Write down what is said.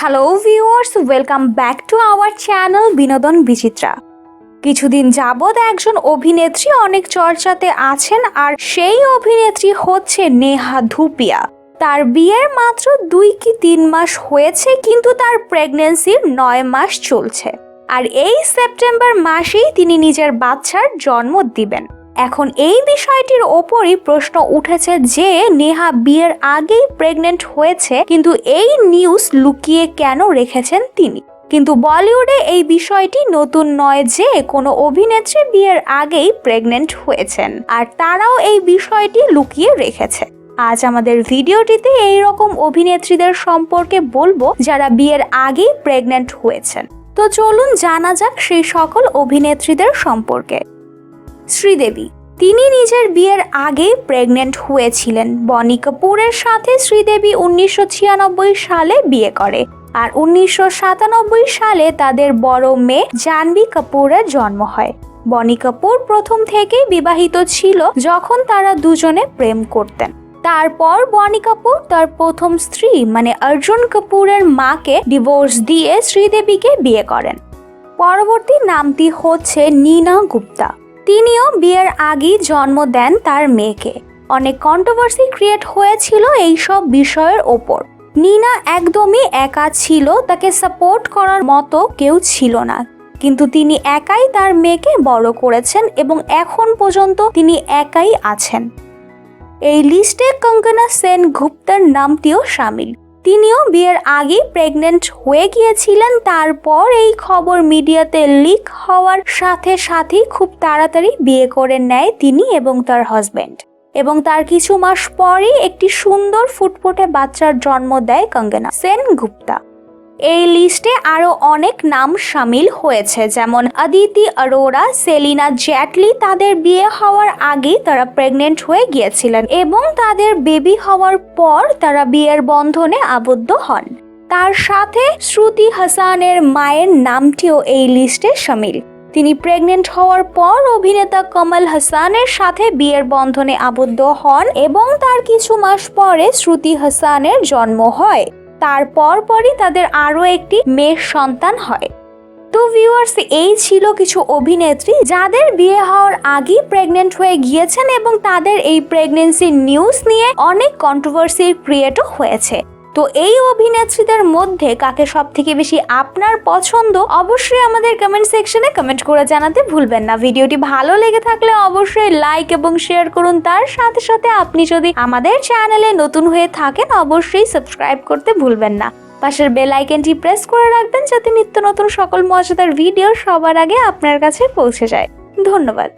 Hello viewers welcome back to our channel Binodon Bichitra কিছুদিন যাবৎ একজন অভিনেত্রী অনেক চর্চাতে আছেন, আর সেই অভিনেত্রী হচ্ছে নেহা ধুপিয়া। তার বিয়ের মাত্র দুই কি তিন মাস হয়েছে, কিন্তু তার প্রেগনেন্সির নয় মাস চলছে। আর এই সেপ্টেম্বর মাসেই তিনি নিজের বাচ্চার জন্ম দিবেন। এখন এই বিষয়টির ওপরই প্রশ্ন উঠেছে যে নেহা বিয়ের আগেই প্রেগনেন্ট হয়েছে, কিন্তু এই নিউজ লুকিয়ে কেন রেখেছেন তিনি? কিন্তু বলিউডে এই বিষয়টি নতুন নয় যে কোনো অভিনেত্রী বিয়ের আগেই প্রেগনেন্ট হয়েছেন, আর তারাও এই বিষয়টি লুকিয়ে রেখেছে। আজ আমাদের ভিডিওটিতে এই রকম অভিনেত্রীদের সম্পর্কে বলব যারা বিয়ের আগেই প্রেগনেন্ট হয়েছেন। তো চলুন জানা যাক সেই সকল অভিনেত্রীদের সম্পর্কে। শ্রীদেবী। তিনি নিজের বিয়ের আগেই প্রেগনেন্ট হয়েছিলেন। বনি কাপুরের সাথে শ্রীদেবী উনিশশো ছিয়ানব্বই সালে বিয়ে করে আর উনিশশো সাতানব্বই সালে তাদের বড় মেয়ে জাহ্নবী কাপুরের জন্ম হয়। বনি কাপুর প্রথম থেকেই বিবাহিত ছিল যখন তারা দুজনে প্রেম করতেন। তারপর বনি কাপুর তার প্রথম স্ত্রী মানে অর্জুন কাপুরের মাকে ডিভোর্স দিয়ে শ্রীদেবীকে বিয়ে করেন। পরবর্তী নামটি হচ্ছে নীনা গুপ্তা। তিনিও বিয়ের আগেই জন্ম দেন তার মেয়েকে। অনেক কন্ট্রোভার্সি ক্রিয়েট হয়েছিল এইসব বিষয়ের ওপর। নীনা একদমই একা ছিল, তাকে সাপোর্ট করার মতো কেউ ছিল না। কিন্তু তিনি একাই তার মেয়েকে বড় করেছেন এবং এখন পর্যন্ত তিনি একাই আছেন। এই লিস্টে কঙ্কনা সেন গুপ্তার নামটিও সামিল। তিনিও বিয়ের আগেই প্রেগনেন্ট হয়ে গিয়েছিলেন। তারপর এই খবর মিডিয়াতে লিক হওয়ার সাথে সাথেই খুব তাড়াতাড়ি বিয়ে করে নেয় তিনি এবং তার হাজব্যান্ড এবং তার কিছু মাস পরেই একটি সুন্দর ফুটফুটে বাচ্চার জন্ম দেয় কঙ্গনা। সেন গুপ্তা। এই লিস্টে আরও অনেক নাম সামিল হয়েছে, যেমন আদিতি, অরোরা, সেলিনা জ্যাটলি তাদের বিয়ে হওয়ার আগেই তারা প্রেগনেন্ট হয়ে গিয়েছিলেন এবং তাদের বেবি হওয়ার পর তারা বিয়ের বন্ধনে আবদ্ধ হন। তার সাথে শ্রুতি হাসানের মায়ের নামটিও এই লিস্টে সামিল। তিনি প্রেগনেন্ট হওয়ার পর অভিনেতা কমল হাসানের সাথে বিয়ের বন্ধনে আবদ্ধ হন এবং তার কিছু মাস পরে শ্রুতি হাসানের জন্ম হয়। তারপর পরই তাদের আরও একটি মেয়ের সন্তান হয়। তো ভিউয়ার্স এই ছিল কিছু অভিনেত্রী যাদের বিয়ে হওয়ার আগেই প্রেগনেন্ট হয়ে গিয়েছেন এবং তাদের এই প্রেগনেন্সির নিউজ নিয়ে অনেক কন্ট্রোভার্সির ক্রিয়েটও হয়েছে। তো এই অভিনেত্রীদের মধ্যে কাকে সব থেকে বেশি আপনার পছন্দ, অবশ্যই আমাদের কমেন্ট সেকশনে কমেন্ট করে জানাতে ভুলবেন না। ভিডিওটি ভালো লেগে থাকলে অবশ্যই লাইক এবং শেয়ার করুন। তার সাথে সাথে আপনি যদি আমাদের চ্যানেলে নতুন হয়ে থাকেন, অবশ্যই সাবস্ক্রাইব করতে ভুলবেন না। পাশের বেল আইকনটি প্রেস করে রাখবেন যাতে নিত্য নতুন সকল মজাদার ভিডিও সবার আগে আপনার কাছে পৌঁছে যায়। ধন্যবাদ।